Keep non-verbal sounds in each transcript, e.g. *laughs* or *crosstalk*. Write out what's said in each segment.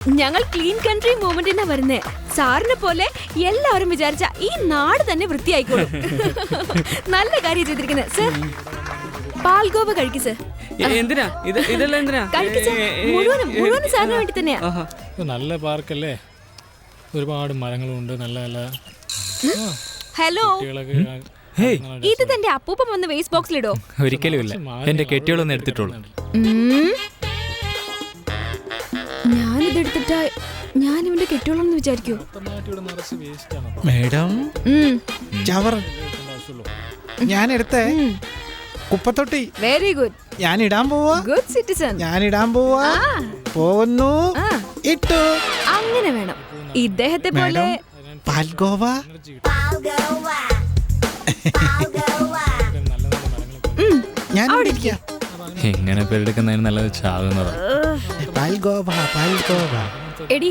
ഞങ്ങൾ clean country മൂവ്മെന്റിനാ വരുന്നേ. സാറിനെ പോലെ എല്ലാവരും വിചാരിച്ച ഈ നാട് തന്നെ വൃത്തിയായിക്കോളും. *laughs* നല്ല കാര്യം ചെയ്തിരിക്കുന്നത് സർ പാൽഗോവ കഴിക്കു സർ. എന്തിനാ? ഇത് ഇതെല്ലാം എന്തിനാ? കഴിക്കു സർ. മുഴുവനും മുഴുവനും സാറിന് വേണ്ടി തന്നെയാ. ഇത് നല്ല പാർക്കല്ലേ? ഒരുപാട് മരങ്ങളുണ്ട് നല്ല നല്ല. ഹലോ. ഇത് തന്റെ അപ്പൂപ്പൻ വന്ന് വേസ്റ്റ് ബോക്സിലിടോ ഒരിക്കലും ഇല്ല. എന്റെ കെട്ടിയോളൊന്നും എടുത്തിട്ടുള്ളൂ. ഉം. ഞാൻ ഇവന്റെ കെട്ടിയോളെന്ന് വിചാരിക്കൂ. മേഡം. ചവർ ഞാൻ എടുത്തേ. കുപ്പത്തൊട്ടി. വെരി ഗുഡ് ഞാൻ ഇടാൻ പോവാ. ഗുഡ് സിറ്റിസൺ ഞാൻ ഇടാൻ പോവാ. ആ. പോകുന്നു. ആ. ഇട്ടു. അങ്ങനെ വേണം. ഇദ്ദേഹത്തെ പോലെ പാൽഗോവ. ഞാൻ എങ്ങനെ പേരെടുക്കുന്നതിന് നല്ലത് ചാകുന്നതാ. പാൽഗോവ പാൽഗോവ എടി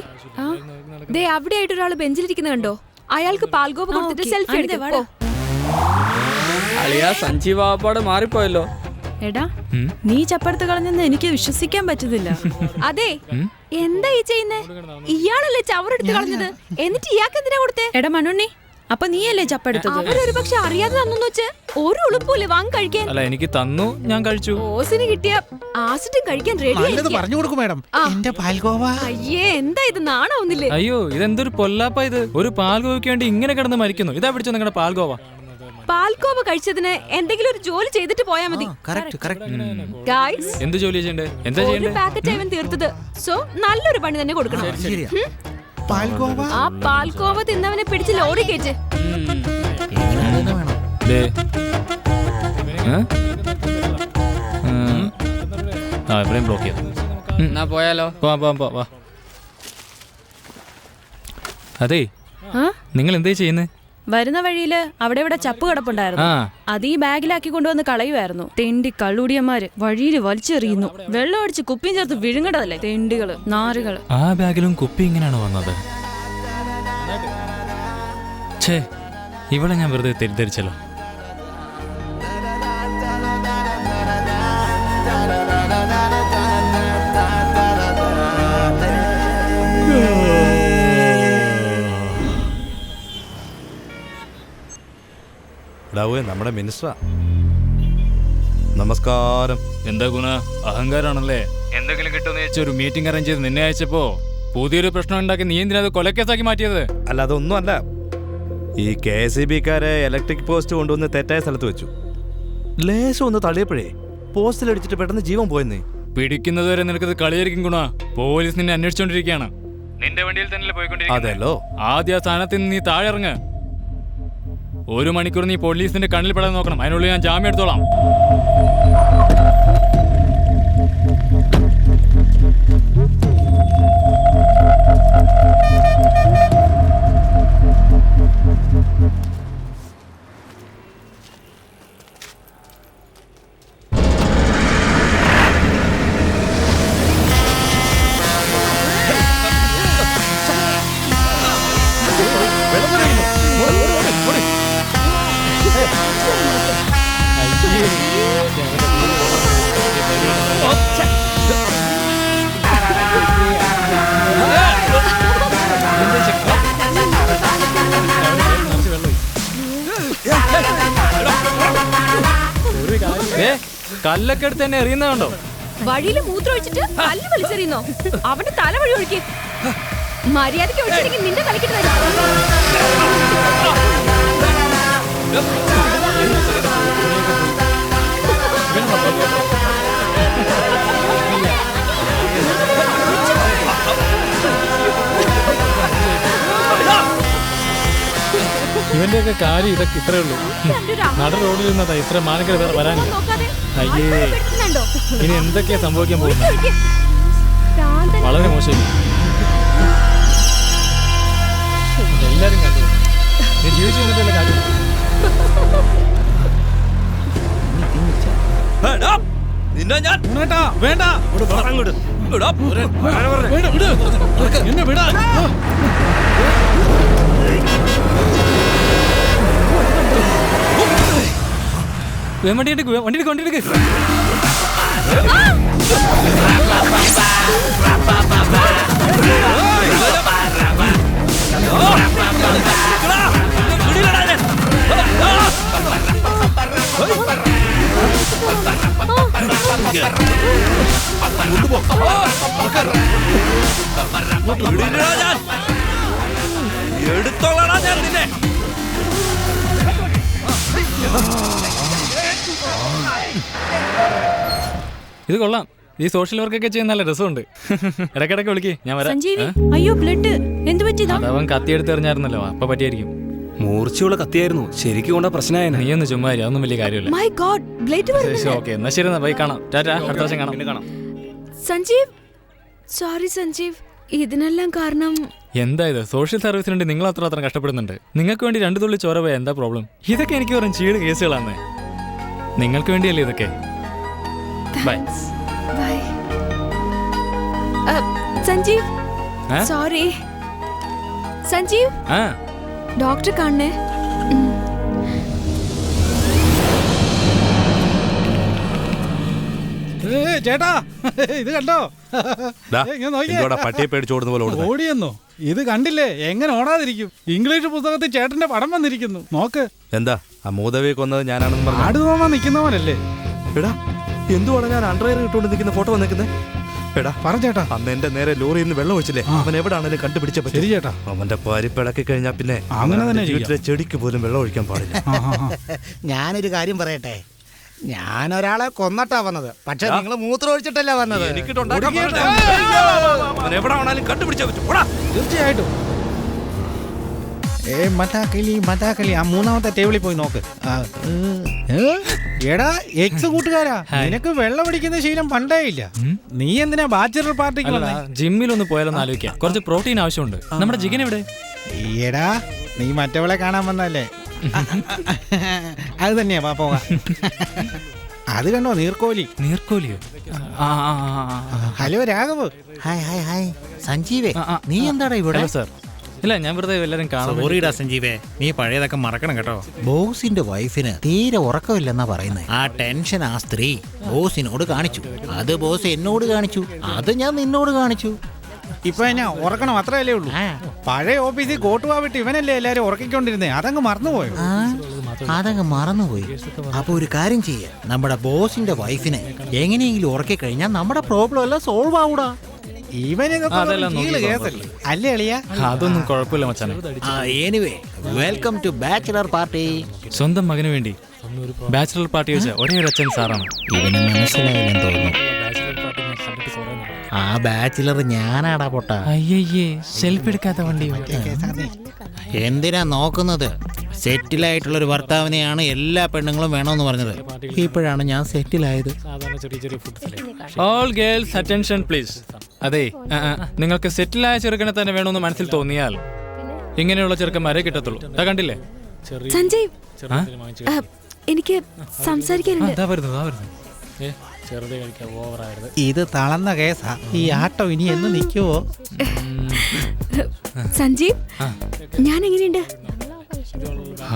ദേ അവിടെ ആയിട്ട് ഒരാൾ ബെഞ്ചിലിരിക്കുന്ന കണ്ടോ അയാൾക്ക് പാൽഗോപ കൊടുത്തിട്ട് സെൽഫി എടുത്തോ. അളിയാ സഞ്ജീവാപ്പാട് മാറിപ്പോയല്ലോ. എടാ? നീ ചപ്പെടുത്ത് കളഞ്ഞെന്ന് എനിക്ക് വിശ്വസിക്കാൻ പറ്റുന്നില്ല അതെ. എന്താ ഈ ചെയ്യുന്നേ? ഇയാളല്ലേ ചവറെടുത്ത് കളഞ്ഞത്? എന്നിട്ട് ഇയാൾക്ക് എന്തിനാ കൊടുത്തേ? എടാ മണ്ണുണ്ണി അപ്പൊ നീയല്ലേ ചപ്പെടുത്തത്? അവരൊരു പക്ഷെ അറിയാതെ തന്നു വെച്ച് ഒരു ഉളുപ്പൂല്ലേ വാങ്ങി കഴിക്കാൻ. അല്ല എനിക്ക് തന്നു ഞാൻ കഴിച്ചു. ഓസിന് കിട്ടിയ ആസിഡും കഴിക്കാൻ റെഡി നല്ലത് പറഞ്ഞു കൊടുക്കും മാഡം. എന്റെ പാൽഗോവ അയ്യേ എന്താ ഇത്? നാണാവുന്നില്ലേ? അയ്യോ ഇതെന്തൊരു പൊല്ലാപ്പ ഇത്. ഒരു പാൽഗോവയ്ക്ക് വേണ്ടി ഇങ്ങനെ കിടന്ന് മരിക്കുന്നു. ഇതാ പിടിച്ചു നിങ്ങളുടെ പാൽഗോവ പാൽക്കോവ കഴിച്ചതിന് എന്തെങ്കിലും ഒരു ജോലി ചെയ്തിട്ട് പോയാ മതി. ഗായ്സ് എന്ത് ജോലി ചെയ്യണ്ടേ? എന്താ ഒരു ചെയ്യണ്ടേ പാക്കറ്റ് അവൻ തീർത്തത്. സോ നല്ലൊരു പണി തന്നെ കൊടുക്കണം. ഉം. പാൽഗോവ ആ പാൽക്കോവ തിന്നവനെ പിടിച്ച് ലോറി കയറ്റ്? ആ. ബ്ലോക്ക് എന്നാ പോയാലോ? അതെ നിങ്ങൾ എന്തേ ചെയ്യുന്നത് വരുന്ന വഴിയിൽ അവിടെ ഇവിടെ ചപ്പ് കിടപ്പുണ്ടായിരുന്നു. അത് ഈ ബാഗിലാക്കി കൊണ്ടുവന്ന് കളയുമായിരുന്നു തെണ്ടി കള്ളുടിയന്മാര് വഴിയിൽ വലിച്ചെറിയുന്നു. വെള്ളം അടിച്ച് കുപ്പിയും ചേർത്ത് വിഴുങ്ങടതല്ലേ തെണ്ടികൾ നാറുകൾ. ആ ബാഗിലും കുപ്പി ഇങ്ങനെയാണ് വന്നത്. ഛേ ഇവളെ ഞാൻ വെറുതെ തെറ്റിദ്ധരിച്ചല്ലോ. ഇടാവേ നമ്മുടെ മിനിസ്റ്ററാ നമസ്കാരം. എന്താ ഗുണ? അഹങ്കാരാണല്ലേ? എന്തെങ്കിലും കിട്ടുമെന്ന് വെച്ച് ഒരു മീറ്റിംഗ് അറേഞ്ച് ചെയ്ത് നിന്നെ അയച്ചപ്പോ പുതിയൊരു പ്രശ്നം ഉണ്ടാക്കി നീ എന്തിനാ അത് കൊലക്കേസാക്കി മാറ്റിയത്? അല്ല അതൊന്നും അല്ല ഈ കെ എസ് ഇ ബിക്കാരെ ഇലക്ട്രിക് പോസ്റ്റ് കൊണ്ടുവന്ന് തെറ്റായ സ്ഥലത്ത് വെച്ചു. ലേശം ഒന്ന് തള്ളിയപ്പോഴേ പോസ്റ്റിൽ അടിച്ചിട്ട് പെട്ടെന്ന് ജീവൻ പോയെന്നേ. പിടിക്കുന്നത് വരെ നിനക്കത് കളിയായിരിക്കും ഗുണ. പോലീസ് നിന്നെ അന്വേഷിച്ചോണ്ടിരിക്കുകയാണ്. നിന്റെ വണ്ടിയിൽ തന്നെ പോയിക്കൊണ്ടിരിക്കും അതെല്ലോ ആദ്യ സ്ഥാനത്ത് നീ താഴെ ഇറങ്ങ്. ഒരു മണിക്കൂർ നീ പോലീസിന്റെ കണ്ണിൽ പെടാൻ നോക്കണം. അതിനുള്ളിൽ ഞാൻ ജാമ്യം എടുത്തോളാം. കല്ലൊക്കെ എടുത്ത് എന്നെ എറിയുന്നതുണ്ടോ വഴിയിൽ മൂത്രം ഒഴിച്ചിട്ട് കല്ല് വലിച്ചെറിയുന്നോ? അവന്റെ തല വഴി ഒഴിക്ക്. മര്യാദയ്ക്ക് ഒഴിച്ചില്ലെങ്കിൽ നിന്റെ തലക്കിട്ട് തരും. ഇവന്റെയൊക്കെ കാര്യം ഇതൊക്കെ ഇത്രേ ഉള്ളൂ. നട റോഡിൽ നിന്നതാ ഇത്ര മാനക്കര വേറെ വരാനില്ല. നോക്കാതെ അയ്യേ. ഇനി എന്തൊക്കെയാ സംഭവിക്കാൻ പോകുന്നത്. വളരെ മോശം എല്ലാരും കണ്ടു. നീ ജീവിച്ചു കാര്യം? നിന്നെ ഞാൻ വേണ്ട. എന്നെ വിടാ. വണ്ടി എടുക്ക് വണ്ടി എടുക്ക് വണ്ടി എടുക്ക് ആ! ഇത് കൊള്ളാം. ഈ സോഷ്യൽ വർക്കൊക്കെ ചെയ്യാൻ നല്ല രസമുണ്ട്. *laughs* ഇടയ്ക്കിടയ്ക്ക് വിളിക്കേ ഞാൻ വരാം. സഞ്ജീവി? അയ്യോ ബ്ലഡ്. എന്ത് പറ്റിയതാ അതവൻ കത്തിയെടുത്ത് എറിഞ്ഞായിരുന്നല്ലോ അപ്പൊ പറ്റിയായിരിക്കും. മൂർച്ചയുള്ള കത്തിയായിരുന്നു. ശരിക്കും കൊണ്ട പ്രശ്നമായ നീ ഒന്ന് ചുമ്മാ ഇരി, അതൊന്നും വലിയ കാര്യമില്ല. മൈ ഗോഡ് ബ്ലേറ്റ് വരുന്നുണ്ട് ഓക്കെ എന്നാ ശരി എന്നാ പോയി കാണാം. ടാറ്റാ അടുത്ത വർഷം കാണാം. കാണാം. സഞ്ജീവ് സോറി സഞ്ജീവ് ഇതിനെല്ലാം കാരണം എന്താ ഇത്? സോഷ്യൽ സർവീസിനുണ്ട് നിങ്ങൾ അത്ര അത്ര കഷ്ടപ്പെടുന്നുണ്ട്. നിങ്ങൾക്ക് വേണ്ടി രണ്ടു തുള്ളി ചോര പോയാൽ എന്താ പ്രോബ്ലം ഇതൊക്കെ എനിക്ക് വെറും ചീട് കേസുകളാണ് നിങ്ങൾക്ക് വേണ്ടിയല്ലേ ഇതൊക്കെ? ബൈ ബൈ സഞ്ജീവ് ഏ? സോറി സഞ്ജീവ് ആ. ഡോക്ടർ കാണണേ. ഏ, ചേട്ടാ ഇത് കണ്ടോ? ദാ, ഏ, ഇങ്ങ് നോക്കിയേ. പട്ടിയെ പേടിച്ച് ഓടുന്ന പോലെ ഓടുന്നത് ഓടിയെന്നോ? ഇത് കണ്ടില്ലേ? എങ്ങനെ ഓടാതിരിക്കും? ഇംഗ്ലീഷ് പുസ്തകത്തിൽ ചേട്ടന്റെ പടം വന്നിരിക്കുന്നു. നോക്ക്. എന്താ? ആ മൂതവയെ കൊന്നത് ഞാനാണെന്ന് പറഞ്ഞു? ആട് തോന്നാൻ നിൽക്കുന്നവനല്ലേ എടാ എന്തുവാണ് ഞാൻ അണ്ടർവെയർ ഇട്ടുകൊണ്ട് നിൽക്കുന്ന ഫോട്ടോ വന്നേക്കുന്നത് എടാ പറഞ്ഞേട്ടാ അന്ന് എന്റെ നേരെ ലോറിയിൽ നിന്ന് വെള്ളം ഒഴിച്ചില്ലേ? അവൻ എവിടാണെങ്കിലും കണ്ടുപിടിച്ച ശരി ചേട്ടാ. അവന്റെ പരിപ്പിളക്കി കഴിഞ്ഞാൽ പിന്നെ അങ്ങനെ തന്നെ വീട്ടിലെ ചെടിക്ക് പോലും വെള്ളം ഒഴിക്കാൻ പാടില്ല. ഞാനൊരു കാര്യം പറയട്ടെ. ഞാൻ ഒരാളെ കൊന്നട്ടാ വന്നത്. പക്ഷെ നിങ്ങൾ മൂത്രം ഒഴിച്ചിട്ടല്ല വന്നത്. എനിക്കിട്ടുണ്ടാക്കാൻ പാടില്ല. അവൻ പറ്റും. പോടാ. തീർച്ചയായിട്ടും. ഏ മതാക്കളി മതാക്കളി ആ മൂന്നാമത്തെ ടേബിളിൽ പോയി നോക്ക്. ആ, ഉം. ഏ? എടാ എക്സ് കൂട്ടുകാരാ നിനക്ക് വെള്ളം പിടിക്കുന്ന ശീലം പണ്ടേ ഇല്ല. നീ എന്തിനാ ബാച്ചലർ പാർട്ടിക്ക് വന്നേ? ജിമ്മിൽ ജിമ്മിലൊന്ന് പോയാലൊന്ന് ആലോചിക്കാം. കുറച്ച് പ്രോട്ടീൻ ആവശ്യമുണ്ട്. നമ്മുടെ ജിഗൻ എവിടെ? എടാ നീ മറ്റവളെ കാണാൻ വന്നല്ലേ അത് തന്നെയാ വാ പോകാം. അത് കണ്ടോ നീർക്കോലി? നീർക്കോലിയോ? ആ, ആ, ആ, ആ, ആ. Hello Raghav. Hi hi hi. സഞ്ജീവേ ആ, ആ, നീ എന്താടാ ഇവിടെ? Hello sir. ഇല്ല ഞാൻ വെറുതെ എല്ലാരും കാണാൻ സോറിടാ സഞ്ജീവേ നീ പഴയതൊക്കെ മറക്കണം കേട്ടോ. ബോസിന്റെ വൈഫിന് തീരെ ഉറക്കമില്ലെന്നാ പറയുന്നത് ആ ടെൻഷൻ ആ സ്ത്രീ ബോസിനോട് കാണിച്ചു. അത് ബോസ് എന്നോട് കാണിച്ചു. അത് ഞാൻ നിന്നോട് കാണിച്ചു. ഇപ്പൊ ഞാൻ ഉറക്കണം അത്രയല്ലേ ഉള്ളൂ. പഴയ ഓഫീസിൽ കോട്ടുവാ വിട്ട് ഇവനല്ലേ എല്ലാരും ഉറക്കിക്കൊണ്ടിരുന്നേ? അതങ്ങ് മറന്നുപോയോ? ആ, അതങ്ങ് മറന്നുപോയി. അപ്പൊ ഒരു കാര്യം ചെയ്യ. നമ്മുടെ ബോസിന്റെ വൈഫിനെ എങ്ങനെയെങ്കിലും ഉറക്കി കഴിഞ്ഞാൽ നമ്മുടെ പ്രോബ്ലം എല്ലാം സോൾവ് ആവൂടാ. അല്ലേ അളിയ? അതൊന്നും കുഴപ്പമില്ല മച്ചാനെ. Anyway welcome to bachelor party സ്വന്തം മകന് വേണ്ടി. ബാച്ചിലർ പാർട്ടി വെച്ച ഒരേ അച്ഛൻ സാറാണ്. ഇവന് മനസ്സിലായില്ലെന്ന് തോന്നുന്നു ആ ബാച്ചിലർ ഞാനാടാ പൊട്ട. അയ്യേ സെൽഫി എടുക്കാത്ത വണ്ടി എന്തിനാ നോക്കുന്നത്? സെറ്റിലായിട്ടുള്ള ഒരു ഭർത്താവിനെയാണ് എല്ലാ പെണ്ണുങ്ങളും വേണമെന്ന് പറഞ്ഞത്. ഇപ്പോഴാണ് ഞാൻ സെറ്റിലായത്. സാധാരണ ചെറിയ ചെറിയ ഓൾ ഗേൾസ് അറ്റൻഷൻ പ്ലീസ് അതെ നിങ്ങൾക്ക് സെറ്റിൽ ആയ സെറ്റിലായ ചെറുക്കനെ തന്നെ വേണമെന്ന് മനസ്സിൽ തോന്നിയാൽ ഇങ്ങനെയുള്ള ചെറുക്കന്മാരെ കിട്ടത്തുള്ളൂ. കണ്ടില്ലേ? ആ, എനിക്ക് സംസാരിക്കാനുണ്ട്. ഇത് തളർന്ന കേസാ. ഈ ആട്ടോ ഇനി എന്ന് നിൽക്കുവോ? സഞ്ജീവ് ഞാൻ എങ്ങനെയുണ്ട്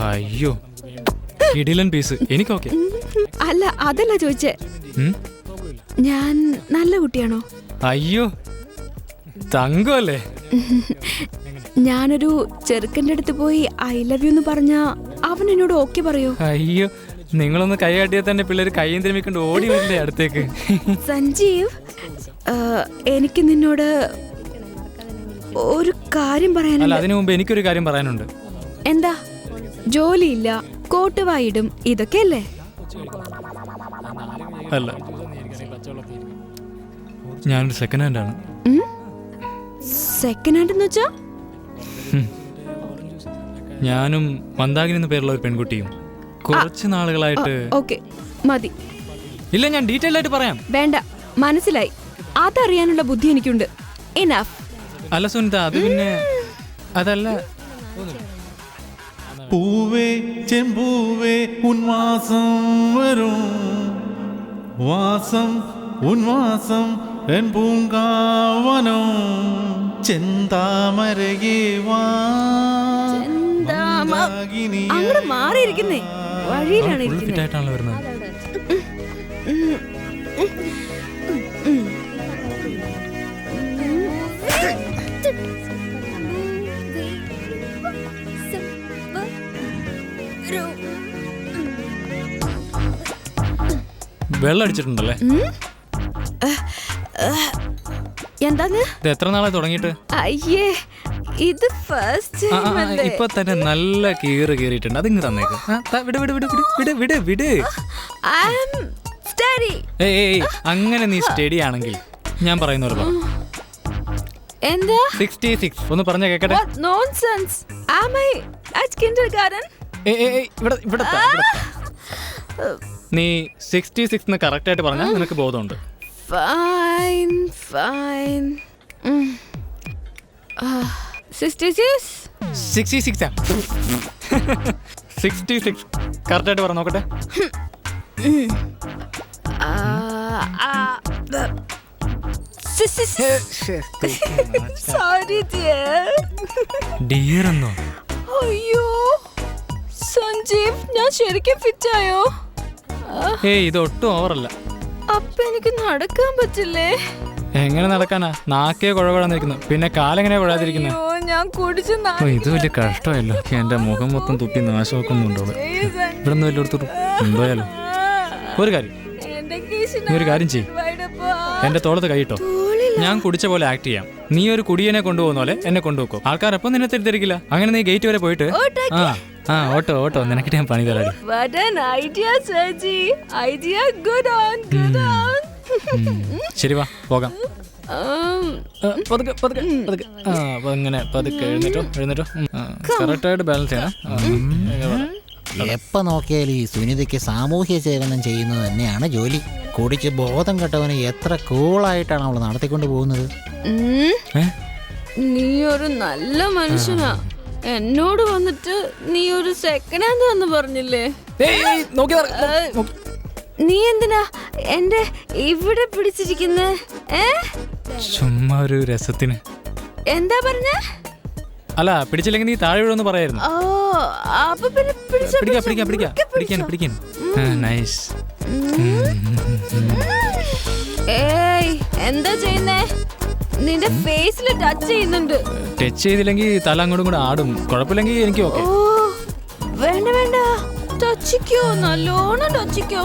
അയ്യോ ഇടിലൻ പീസ് എനിക്കൊക്കെ? അല്ല അതല്ല ചോദിച്ചേ. ഞാൻ നല്ല കുട്ടിയാണോ? അയ്യോ തങ്കല്ലേ ഞാനൊരു ചെറുക്കന്റെ അടുത്ത് പോയി ഐ ലവ് യു എന്ന് പറഞ്ഞ അവൻ എന്നോട് ഓക്കെ പറയോ? അയ്യോ നിങ്ങളൊന്ന് കൈ കാട്ടിയാൽ തന്നെ പിള്ളേർ കൈയും തിരുമിക്കൊണ്ട് ഓടി വരില്ലേ അടുത്തേക്ക്? സഞ്ജീവ് എനിക്ക് നിന്നോട് ഒരു കാര്യം പറയാനുണ്ട്. അതിനു മുമ്പ് എനിക്കൊരു കാര്യം പറയാനുണ്ട്. എന്താ? ജോലിയില്ല കോട്ടുവായിടും ഇതൊക്കെയല്ലേ? അല്ല. ഞാനൊരു സെക്കൻഡ് ഹാൻഡ് ആണ്. സെക്കൻഡ് ഹാൻഡ് എന്ന് വെച്ചാ? ഞാനും മന്ദാകിനി എന്ന പേരുള്ള ഒരു പെൺകുട്ടിയും കുറച്ച് നാളുകളായിട്ട് ഓക്കെ. മതി. ഇല്ല ഞാൻ ഡീറ്റെയിൽ ആയിട്ട് പറയാം. വേണ്ട. മനസ്സിലായി. അതറിയാനുള്ള ബുദ്ധി എനിക്കുണ്ട്. ഇനഫ് അല്ല സുനിത അത് പിന്നെ അതല്ല. പൂവേ ചെമ്പൂവേ ഉന്മാസം വരും. വാസം ഉന്മാസം എൻ പൂങ്കാവനോ. ചെന്താമരയേ വാഗിനി മാറിയിരിക്കുന്നേ. വഴിയിലാണ് വരുന്നത്. വെള്ളം അടിച്ചിട്ടുണ്ടല്ലേ എന്താന്ന്? ഇത് എത്ര നാളെ തുടങ്ങിയിട്ട്? അയ്യേ ഇത് ഫസ്റ്റ് ഇപ്പൊ തന്നെ നല്ല കീറ് കീറിയിട്ടുണ്ട്. അതിങ്ങ് തന്നേക്ക്. ആ, ത- വിട് വിട് വിട് വിട് വിട് വിട് വിട്. സ്റ്റഡി. ഏയ് ഏയ്, ഏയ് അങ്ങനെ നീ സ്റ്റഡി ആണെങ്കിൽ ഞാൻ പറയുന്ന പോലെ എന്താ? സിക്സ്റ്റി സിക്സ് ഒന്ന് പറഞ്ഞ കേക്കട്ടെ? Kindergarten? ഏയ്, ഏയ്, ഏയ്, ഇവിടെ ഇവിടെ താ, ഇവിടെ താ. നീ സിക്സ്റ്റി സിക്സ് കറക്റ്റ് ആയിട്ട് പറഞ്ഞാൽ നിനക്ക് ബോധമുണ്ട്. Fine 66? Sixty six sixty six correct ആയിട്ട് പറ നോക്കട്ടെ. ഡിയർ എന്നോ? അയ്യോ. സഞ്ജീവ് ഞാൻ ശരിക്കും ഫിറ്റായോ ഏയ് ഇത് ഒട്ടും ഓവറല്ല. അപ്പൊ എനിക്ക് നടക്കാൻ പറ്റില്ലേ? എങ്ങനെ നടക്കാനാ? നാക്കേ കുഴവഴന്നിരിക്കുന്നു പിന്നെ കാലെങ്ങനെ കുഴാതിരിക്കുന്നു? ഞാൻ കുടിച്ച് ഇത് വലിയ കഷ്ടമല്ലോ. എന്റെ മുഖം മൊത്തം തുപ്പി നാശമാക്കുന്നുണ്ടോ ഇവിടെ നിന്ന് വലിയ എന്തായാലും. ഒരു കാര്യം. നീ ഒരു കാര്യം ചെയ്യ്. എന്റെ തോളത്ത് കൈയിട്ടോ ഞാൻ കുടിച്ച പോലെ ആക്ട് ചെയ്യാം. നീ ഒരു കുടിയനെ കൊണ്ടുപോകുന്ന പോലെ എന്നെ കൊണ്ടുപോക്കും ആൾക്കാരപ്പം നിന്നെ തെറ്റിദ്ധരിക്കില്ല. അങ്ങനെ നീ ഗേറ്റ് വരെ പോയിട്ട് ആ. ആ ഓട്ടോ ഓട്ടോ. നിനക്കിട്ട് ഞാൻ പണി തരാടി. What an idea, Sergi. Idea good on, good on. ഉം. ശരി വാ പോകാം. പതുക്കെ പതുക്കെ പതുക്കെ. ആ അപ്പൊ ഇങ്ങനെ പതുക്കെ എഴുന്നേറ്റോ എഴുന്നേറ്റോ. കറക്റ്റായിട്ട് ബാലൻസ് ചെയ്യണം. എപ്പോ നോക്കിയാലും ഈ സുനിതയ്ക്ക് സാമൂഹ്യ സേവനം ചെയ്യുന്നത് തന്നെയാണ് ജോലി. കുടിച്ച് ബോധം കെട്ടവനെ എത്ര കൂളായിട്ടാണ് അവൾ നടത്തിക്കൊണ്ട് പോകുന്നത്. നീ ഒരു നല്ല മനുഷ്യനാ. എന്നോട് വന്നിട്ട് നീ ഒരു സെക്കൻഡ് ഹാൻഡ് വന്ന് പറഞ്ഞില്ലേ? നീ എന്തിനാ എന്റെ ഇവിടെ പിടിച്ചിരിക്കുന്നേ? ഏ? ചുമ്മാ ഒരു രസത്തിന്. എന്താ പറഞ്ഞ? അല്ല പിടിച്ചില്ലെങ്കിൽ നീ താഴെ വീഴൊന്ന് പറയായിരുന്നു. ഓ അപ്പൊ പിന്നെ പിടിച്ചോ, പിടിക്കാ പിടിക്കാ പിടിക്കാ. പിടിക്കാൻ. പിടിക്കാൻ. നൈസ് ഏയ് എന്താ ചെയ്യുന്നേ? നിന്റെ ഫേസിൽ ടച്ച് ചെയ്യുന്നുണ്ട്. ടച്ച് ചെയ്തില്ലെങ്കിൽ തല അങ്ങോട്ടും കൂടെ ആടും. കുഴപ്പമില്ലെങ്കിൽ എനിക്ക് ഓക്കെ. വേണ്ട വേണ്ട. ടച്ചിക്കോ നല്ലോണം ടച്ചിക്കോ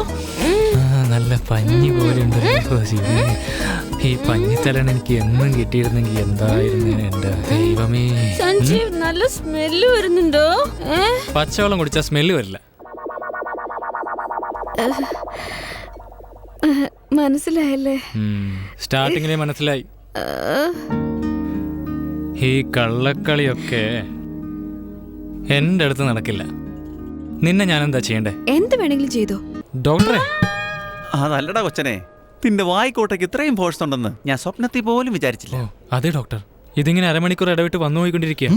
നല്ല പഞ്ഞി പോലെ ഉണ്ട് ഈ പഞ്ഞിത്തലാണ് എനിക്ക് എന്നും കിട്ടിയിരുന്നെങ്കിൽ എന്തായിരുന്നു എന്റെ ദൈവമേ. സഞ്ജീവ് നല്ല സ്മെല്ല് വരുന്നുണ്ടോ? പച്ചവെള്ളം കുടിച്ചാൽ സ്മെല്ല് വരില്ല. മനസ്സിലായല്ലേ? സ്റ്റാർട്ടിങ്ങിലെ മനസ്സിലായി. ഈ കള്ളക്കളിയൊക്കെ എന്റെ അടുത്ത് നടക്കില്ല. നിന്നെ ഞാൻ എന്താ ചെയ്യണ്ടേ? എന്ത് വേണമെങ്കിലും ചെയ്തോ. ഡോക്ടറെ? അതല്ലടാ കൊച്ചനെ. നിന്റെ വായിക്കോട്ടേക്ക് ഇത്രയും ഫോഴ്സ് ഉണ്ടെന്ന് ഞാൻ സ്വപ്നത്തിൽ പോലും വിചാരിച്ചില്ല. അതെ ഡോക്ടർ. ഇതിങ്ങനെ അരമണിക്കൂർ ഇടവിട്ട് വന്നു പോയിക്കൊണ്ടിരിക്കുക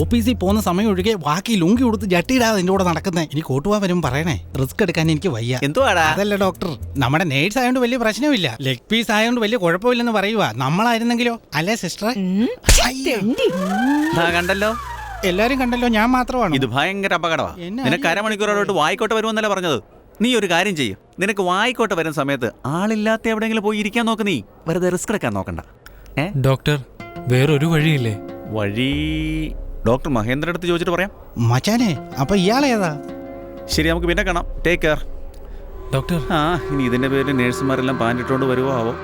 ഓഫീസിൽ പോകുന്ന സമയം ഒഴികെ ബാക്കി ലുങ്കി കൊടുത്ത് ജട്ടിയിടാതെ എന്റെ കൂടെ നടക്കുന്നേ. ഇനി കോട്ടുവാൻ വരും പറയണേ. റിസ്ക് എടുക്കാൻ എനിക്ക് വയ്യ. എന്തുവാടാ? അതല്ല ഡോക്ടർ നമ്മുടെ നേഴ്സ് ആയതുകൊണ്ട് വലിയ പ്രശ്നമില്ല ലെഗ് പീസ് ആയതുകൊണ്ട് വലിയ കുഴപ്പമില്ലെന്ന് പറയുക നമ്മളായിരുന്നെങ്കിലോ? അല്ലേ സിസ്റ്റർ കണ്ടല്ലോ? എല്ലാരും കണ്ടല്ലോ ഞാൻ മാത്രമാണ്? ഇത് ഭയങ്കര അപകടമാണ് നിനക്ക് അരമണിക്കൂറോട്ട് വായിക്കോട്ടെ വരുമെന്നല്ല പറഞ്ഞത്? നീ ഒരു കാര്യം ചെയ്യും. നിനക്ക് വായിക്കോട്ടെ വരുന്ന സമയത്ത് ആളില്ലാത്ത എവിടെയെങ്കിലും പോയി ഇരിക്കാൻ നോക്ക് നീ. വെറുതെ റിസ്ക് എടുക്കാൻ നോക്കണ്ട. ഏ? ഡോക്ടർ വേറൊരു വഴിയില്ലേ? വഴി ഡോക്ടർ മഹേന്ദ്രൻ അടുത്ത് ചോദിച്ചിട്ട് പറയാം. മച്ചാനെ അപ്പൊ ഇയാളേതാ? ശരി നമുക്ക് പിന്നെ കാണാം. Take care doctor. ആ ഇനി ഇതിന്റെ പേരിൽ നേഴ്സുമാരെല്ലാം പാന്റിട്ടുകൊണ്ട് വരുവോ ആവോ.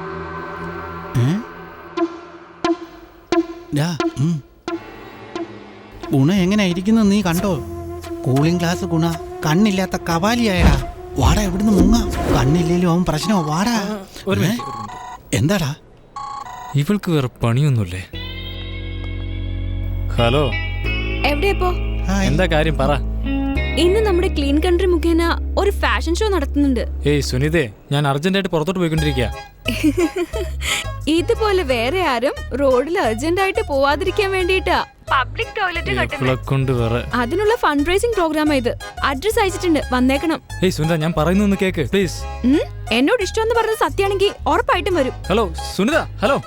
ഗുണ എങ്ങനെ ഇരിക്കുന്നത് നീ കണ്ടോ? കൂളിംഗ് ഗ്ലാസ് ഗുണ കണ്ണില്ലാത്ത കവാലിയായടാ. വാടാ എവിടുന്ന് മുങ്ങ? കണ്ണില്ലേലും അവൻ പ്രശ്നമോ. വാടാ. ഒരു മിനിറ്റ്, എന്താടാ? ഇവൾക്ക് വേറെ പണിയൊന്നുമില്ലേ? ഹലോ. എവിടെയപ്പോ. എന്താ കാര്യം പറ. ഇന്ന് നമ്മുടെ ക്ലീൻ കൺട്രി മുഖേന ഒരു ഫാഷൻ ഷോ നടത്തുന്നുണ്ട്. ഏയ് സുനിതേ ഞാൻ അർജന്റായിട്ട് പുറത്തോട്ട് പോയിക്കൊണ്ടിരിക്കുക *laughs* ഇതുപോലെ വേറെ ആരും റോഡിൽ അർജന്റായിട്ട് പോവാതിരിക്കാൻ വേണ്ടിട്ടാ പബ്ലിക് ടോയ്ലറ്റ് അതിനുള്ള ഫണ്ട് റൈസിംഗ് പ്രോഗ്രാം ഇത്. അഡ്രസ് അയച്ചിട്ടുണ്ട്. വന്നേക്കണം. ഏയ് സുനിത ഞാൻ പറയുന്നു ഒന്ന് കേക്ക് പ്ലീസ് എന്നോട് ഇഷ്ടം എന്ന് പറഞ്ഞ സത്യാണെങ്കിൽ ഉറപ്പായിട്ടും വരും. Hello Sunitha hello.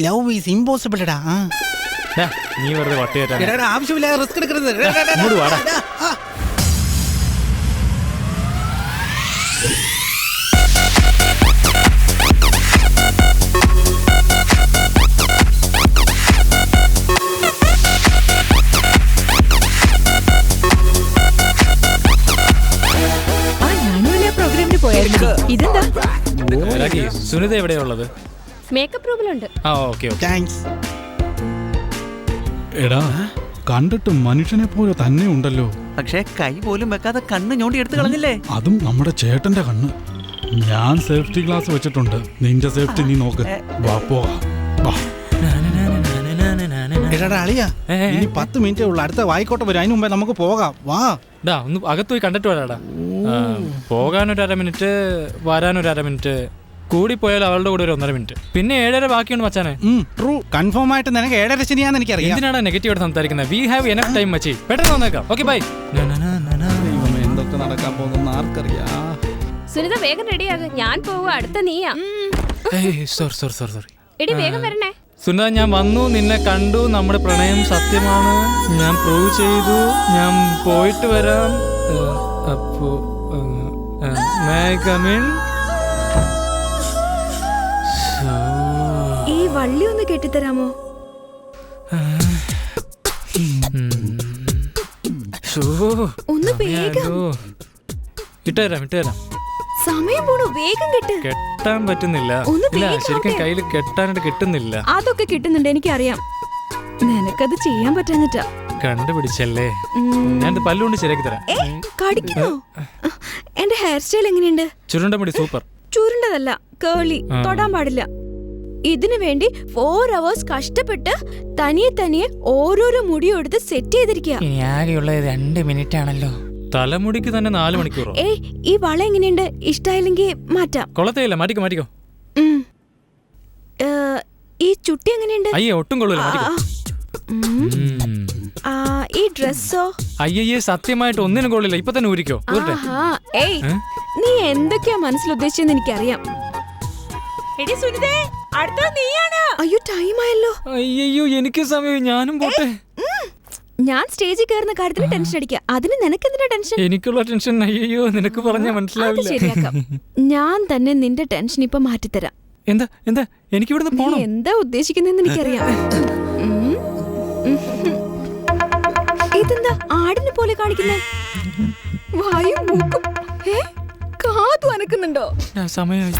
Love is impossible ഡാ, നീ വെറുതെ വട്ടുകയറ്റാൻ എടാ, ആവശ്യമില്ലാതെ റിസ്ക് എടുക്കരുത്. ആ. പ്രോഗ്രാമിന് ഇതെന്താ? സുനിത എവിടെയുള്ളത് മേക്കപ്പ് റൂമിലുണ്ട് ആ ഓക്കെ ഓക്കെ. താങ്ക്സ് എടാ കണ്ടിട്ട് മനുഷ്യനെ പോലെ തന്നെ ഉണ്ടല്ലോ. പക്ഷേ കൈ പോലും വെക്കാതെ കണ്ണ് ഞോണ്ടി എടുത്തു കളഞ്ഞില്ലേ? അതും നമ്മുടെ ചേട്ടന്റെ കണ്ണ്. ഞാൻ സേഫ്റ്റി ഗ്ലാസ് വെച്ചിട്ടുണ്ട്. നിന്റെ സേഫ്റ്റി നീ നോക്ക്. വാ പോകാം വാ. എടാ അളിയ ഏ, ഏ, ഇനി പത്ത് മിനിറ്റേ ഉള്ളൂ. അടുത്ത വായിക്കോട്ടെ വരും. അതിന് മുമ്പേ നമുക്ക് പോകാം. വാ. ഡാ ഒന്ന് അകത്ത് പോയി കണ്ടിട്ട് വരാടാ. പോകാൻ പോകാനൊരു അര മിനിറ്റ് വരാനൊരു അര മിനിറ്റ്. കൂടിപ്പോയാൽ അവളുടെ കൂടെ ഒരു ഒന്നര മിനിറ്റ്. പിന്നെ ഏഴര ബാക്കിയുണ്ട് മച്ചാനെ. ട്രൂ കൺഫേം ആയിട്ട് നിനക്ക് ഏഴര ശനിയാന്ന് എനിക്കറിയാം. എന്തിനാണ് നെഗറ്റീവ് ആയിട്ട് സംസാരിക്കുന്നത്? വി ഹാവ് എനഫ് ടൈം മച്ചി. പെട്ടെന്ന് വന്നേക്കാം. ഓക്കെ ബൈ എന്തൊക്കെ നടക്കാൻ പോകുന്ന ആർക്കറിയാ? സുനിത വേഗം റെഡിയാകും ഞാൻ പോവുക അടുത്ത നീയാ. സോറി സോറി സോറി സോറി എടി വേഗം വരണേ. സുനിത ഞാൻ വന്നു. നിന്നെ കണ്ടു. നമ്മുടെ പ്രണയം സത്യമാണ്. ഞാൻ പ്രൂവ് ചെയ്തു. ഞാൻ പോയിട്ട് വരാം. അപ്പോ മേ കമിൻ വള്ളി ഒന്ന് കെട്ടിത്തരാമോ? ഒന്ന് വേഗം. ഇട്ടുതരാം ഇട്ടുതരാം. സമയം പോണു വേഗം കെട്ട്. കെട്ടാൻ പറ്റുന്നില്ല. ഇല്ല ശരിക്കും കയ്യിൽ കെട്ടാനായിട്ട് കിട്ടുന്നില്ല. അതൊക്കെ കിട്ടുന്നുണ്ട് എനിക്കറിയാം. നിനക്കത് ചെയ്യാൻ പറ്റാഞ്ഞിട്ടാ. കണ്ടുപിടിച്ചല്ലേ. ഞാൻ പല്ലുകൊണ്ട് ശരിയാക്കി തരാം. ഏ കടിക്കണോ എന്റെ ഹെയർ സ്റ്റൈൽ എങ്ങനെയുണ്ട്? ചുരുണ്ട മുടി സൂപ്പർ. ചുരുണ്ടതല്ല കേളി തൊടാൻ പാടില്ല. ഇതിനു വേണ്ടി ഫോർ അവേഴ്സ് കഷ്ടപ്പെട്ട് തനിയെ തനിയെ ഓരോരോ മുടിയും എടുത്ത് സെറ്റ് ചെയ്തിരിക്കുക ഇനി ആകെയുള്ളത് രണ്ട് മിനിറ്റ് ആണല്ലോ. തലമുടിക്ക് തന്നെ നാല് മണിക്കൂറോ? ഏയ് ഈ വള എങ്ങനെയുണ്ട്? ഇഷ്ടായില്ലെങ്കിൽ മാറ്റാം. കൊളത്തേയില്ല മാറ്റിക്കോ മാറ്റിക്കോ. ഉം. ഏ, ഈ ചുട്ടി എങ്ങനെയുണ്ട്? അയ്യേ ഒട്ടും കൊള്ളൂല ആ, മാറ്റിക്കോ ഉം. ഉം. ആ, ഈ ഡ്രസ്സോ അയ്യയ്യേ സത്യമായിട്ട് ഒന്നിനും കൊള്ളില്ല ഇപ്പൊ തന്നെ ഊരിക്കോ. ഊരട്ടെ. ആഹാ ഏയ് ഏ? നീ എന്തൊക്കെയാ മനസ്സിൽ ഉദ്ദേശിച്ചെന്ന് എനിക്കറിയാം. എടി സുനിതേ അടുത്ത നീയാണ്. അയ്യോ ടൈം ആയല്ലോ. അയ്യോ എനിക്ക് സമയം ഞാനും പോട്ടെ. ഞാൻ സ്റ്റേജിൽ കയറുന്ന കാര്യത്തിന് ടെൻഷൻ അടിക്കുക. അതിന് നിനക്കെന്തിനാ ടെൻഷൻ എനിക്കുള്ള ടെൻഷൻ അയ്യോ നിനക്ക് പറഞ്ഞാൽ മനസ്സിലാവില്ല. ഞാൻ തന്നെ നിന്റെ ടെൻഷൻ ഇപ്പൊ മാറ്റിത്തരാം. എന്താ എന്താ? എനിക്ക് ഇവിടുന്ന് പോണം. എന്താ ഉദ്ദേശിക്കുന്നതെന്ന് എനിക്കറിയാം. *laughs* ഇതെന്താ ആടിനെ പോലെ കാണിക്കുന്നേ വായും മൂക്കും. ഏ കാതു അനക്കുന്നുണ്ടോ? സമയമായി.